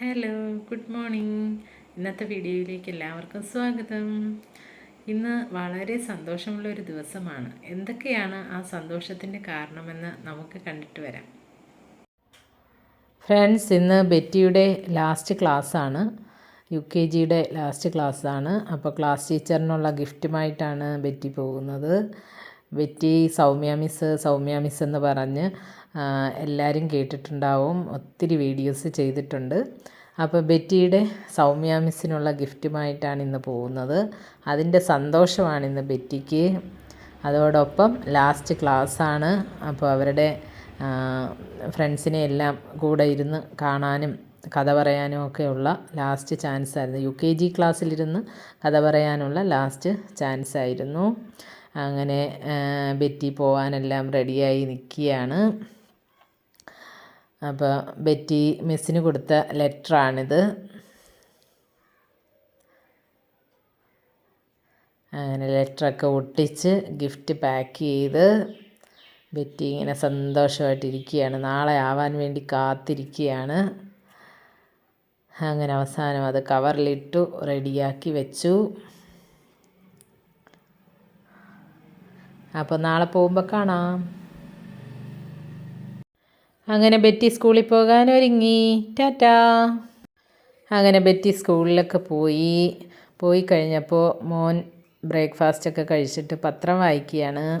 Hello good morning. ഇന്നത്തെ വീഡിയോയിലേക്ക് എല്ലാവർക്കും സ്വാഗതം. ഇന്ന് വളരെ സന്തോഷമുള്ള ഒരു ദിവസമാണ്. എന്തൊക്കെയാണ് ആ സന്തോഷത്തിന്റെ കാരണമെന്ന് നമുക്ക് കണ്ടിട്ട് വരാം. ഫ്രണ്ട്സ് ഇന്ന് ബെറ്റിയുടെ ലാസ്റ്റ് ക്ലാസ്സാണ്. യു കെ ജിയുടെ ലാസ്റ്റ് ക്ലാസ്സാണ്. അപ്പോൾ ക്ലാസ് ടീച്ചറിനുള്ള ഗിഫ്റ്റുമായിട്ടാണ് ബെറ്റി പോകുന്നത്. Betty Soumya miss Soumya miss എന്ന് പറഞ്ഞ് എല്ലാവരും കേട്ടിട്ടുണ്ടാവും. ഒത്തിരി വീഡിയോസ് ചെയ്തിട്ടുണ്ട്. അപ്പോൾ ബെറ്റിയുടെ സൗമ്യ മിസ്സിനുള്ള ഗിഫ്റ്റുമായിട്ടാണ് ഇന്ന് പോകുന്നത്. അതിന്റെ സന്തോഷമാണ് ഇന്ന് ബെറ്റിക്ക്. അതോടൊപ്പം ലാസ്റ്റ് ക്ലാസ്സാണ്. അപ്പോൾ അവരുടെ ഫ്രണ്ട്സിനെ എല്ലാം കൂടെ ഇരുന്ന് കാണാനും കഥ പറയാനും ഒക്കെയുള്ള ലാസ്റ്റ് ചാൻസ് ആയിരുന്നു യു കെ ജി ക്ലാസ്സിലിരുന്ന് കഥ പറയാനുള്ള ലാസ്റ്റ് ചാൻസ് ആയിരുന്നു അങ്ങനെ ബെറ്റി പോവാനെല്ലാം റെഡിയായി നിൽക്കുകയാണ് അപ്പോൾ ബെറ്റി മിസ്സിന് കൊടുത്ത ലെറ്ററാണിത്. അങ്ങനെ ലെറ്ററൊക്കെ ഒട്ടിച്ച് ഗിഫ്റ്റ് പാക്ക് ചെയ്ത് ബെറ്റി ഇങ്ങനെ സന്തോഷമായിട്ടിരിക്കുകയാണ്. നാളെ ആവാൻ വേണ്ടി കാത്തിരിക്കുകയാണ്. അങ്ങനെ അവസാനം അത് കവറിലിട്ടു റെഡിയാക്കി വെച്ചു. അപ്പോൾ നാളെ പോകുമ്പോൾ കാണാം. അങ്ങനെ ബെറ്റി സ്കൂളിൽ പോകാൻ ഒരുങ്ങി ടാറ്റാ. അങ്ങനെ ബെറ്റി സ്കൂളിലൊക്കെ പോയി. പോയി കഴിഞ്ഞപ്പോൾ മോൻ ബ്രേക്ക്ഫാസ്റ്റൊക്കെ കഴിച്ചിട്ട് പത്രം വായിക്കുകയാണ്.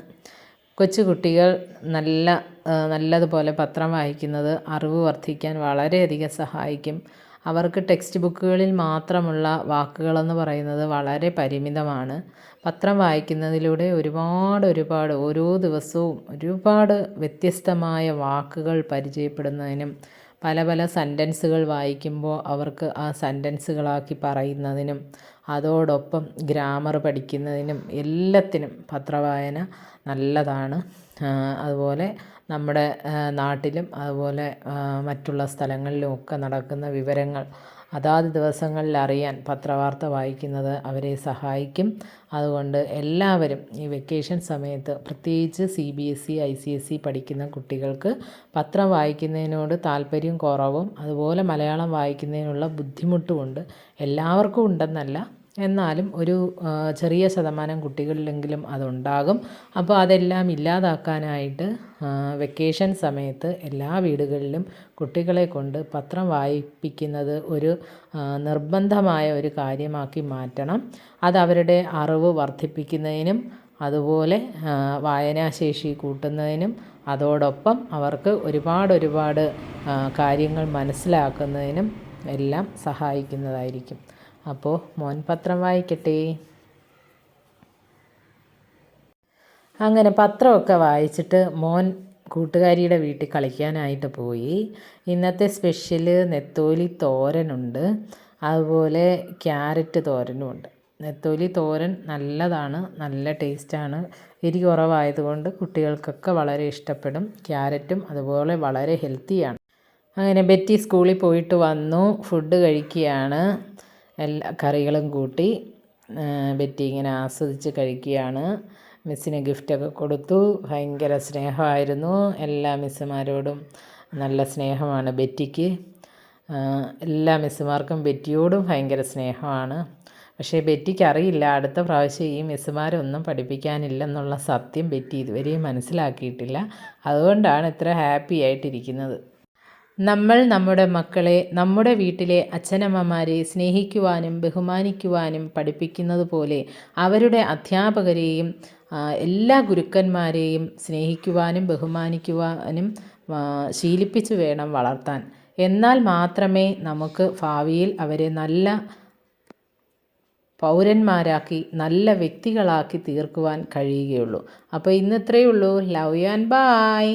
കൊച്ചു കുട്ടികൾ നല്ല നല്ലതുപോലെ പത്രം വായിക്കുന്നത് അറിവ് വർദ്ധിക്കാൻ വളരെയധികം സഹായിക്കും. അവർക്ക് ടെക്സ്റ്റ് ബുക്കുകളിൽ മാത്രമുള്ള വാക്കുകളെന്ന് പറയുന്നത് വളരെ പരിമിതമാണ്. പത്രം വായിക്കുന്നതിലൂടെ ഒരുപാട് ഒരുപാട് ഓരോ ദിവസവും ഒരുപാട് വ്യത്യസ്തമായ വാക്കുകൾ പരിചയപ്പെടുന്നതിനും പല പല സെന്റൻസുകൾ വായിക്കുമ്പോൾ അവർക്ക് ആ സെന്റൻസുകളാക്കി പറയുന്നതിനും അതോടൊപ്പം ഗ്രാമർ പഠിക്കുന്നതിനും എല്ലാത്തിനും പത്രവായന നല്ലതാണ്. അതുപോലെ നമ്മുടെ നാട്ടിലും അതുപോലെ മറ്റുള്ള സ്ഥലങ്ങളിലും ഒക്കെ നടക്കുന്ന വിവരങ്ങൾ അതാത് ദിവസങ്ങളിൽ അറിയാൻ പത്രവാർത്ത വായിക്കുന്നത് അവരെ സഹായിക്കും. അതുകൊണ്ട് എല്ലാവരും ഈ വെക്കേഷൻ സമയത്ത് പ്രത്യേകിച്ച് C B S E I C S E പഠിക്കുന്ന കുട്ടികൾക്ക് പത്രം വായിക്കുന്നതിനോട് താല്പര്യം കുറവും അതുപോലെ മലയാളം വായിക്കുന്നതിനുള്ള ബുദ്ധിമുട്ടുമുണ്ട് എല്ലാവർക്കും ഉണ്ടെന്നല്ല എന്നാലും ഒരു ചെറിയ ശതമാനം കുട്ടികളിലെങ്കിലും അതുണ്ടാകും. അപ്പോൾ അതെല്ലാം ഇല്ലാതാക്കാനായിട്ട് വെക്കേഷൻ സമയത്ത് എല്ലാ വീടുകളിലും കുട്ടികളെ കൊണ്ട് പത്രം വായിപ്പിക്കുന്നത് ഒരു നിർബന്ധമായ ഒരു കാര്യമാക്കി മാറ്റണം. അത് അവരുടെ അറിവ് വർദ്ധിപ്പിക്കുന്നതിനും അതുപോലെ വായനാശേഷി കൂട്ടുന്നതിനും അതോടൊപ്പം അവർക്ക് ഒരുപാട് ഒരുപാട് കാര്യങ്ങൾ മനസ്സിലാക്കുന്നതിനും എല്ലാം സഹായിക്കുന്നതായിരിക്കും. അപ്പോൾ മോൻ പത്രം വായിക്കട്ടെ. അങ്ങനെ പത്രമൊക്കെ വായിച്ചിട്ട് മോൻ കൂട്ടുകാരിയുടെ വീട്ടിൽ കളിക്കാനായിട്ട് പോയി. ഇന്നത്തെ സ്പെഷ്യൽ നെത്തോലി തോരനുണ്ട്. അതുപോലെ ക്യാരറ്റ് തോരനുമുണ്ട്. നെത്തോലി തോരൻ നല്ലതാണ് നല്ല ടേസ്റ്റാണ് എരി കുറവായതുകൊണ്ട് കുട്ടികൾക്കൊക്കെ വളരെ ഇഷ്ടപ്പെടും. ക്യാരറ്റും അതുപോലെ വളരെ ഹെൽത്തിയാണ് അങ്ങനെ ബെറ്റി സ്കൂളിൽ പോയിട്ട് വന്നു ഫുഡ് കഴിക്കുകയാണ്. എല്ലാ കറികളും കൂട്ടി ബെറ്റി ഇങ്ങനെ ആസ്വദിച്ച് കഴിക്കുകയാണ്. മിസ്സിന് ഗിഫ്റ്റൊക്കെ കൊടുത്തു. ഭയങ്കര സ്നേഹമായിരുന്നു. എല്ലാ മിസ്സുമാരോടും നല്ല സ്നേഹമാണ് ബെറ്റിക്ക്. എല്ലാ മിസ്സുമാർക്കും ബെറ്റിയോടും ഭയങ്കര സ്നേഹമാണ്. പക്ഷേ ബെറ്റിക്ക് അറിയില്ല. അടുത്ത പ്രാവശ്യം ഈ മിസ്സുമാരൊന്നും പഠിപ്പിക്കാനില്ലെന്നുള്ള സത്യം ബെറ്റി ഇതുവരെയും മനസ്സിലാക്കിയിട്ടില്ല. അതുകൊണ്ടാണ് ഇത്ര ഹാപ്പി ആയിട്ടിരിക്കുന്നത്. നമ്മൾ നമ്മുടെ മക്കളെ നമ്മുടെ വീട്ടിലെ അച്ഛനമ്മമാരെ സ്നേഹിക്കുവാനും ബഹുമാനിക്കുവാനും പഠിപ്പിക്കുന്നത് പോലെ അവരുടെ അധ്യാപകരെയും എല്ലാ ഗുരുക്കന്മാരെയും സ്നേഹിക്കുവാനും ബഹുമാനിക്കുവാനും ശീലിപ്പിച്ചു വേണം വളർത്താൻ. എന്നാൽ മാത്രമേ നമുക്ക് ഭാവിയിൽ അവരെ നല്ല പൗരന്മാരാക്കി നല്ല വ്യക്തികളാക്കി തീർക്കുവാൻ കഴിയുകയുള്ളൂ. അപ്പോൾ ഇന്ന് ഇത്രയേ ഉള്ളൂ. Love you and bye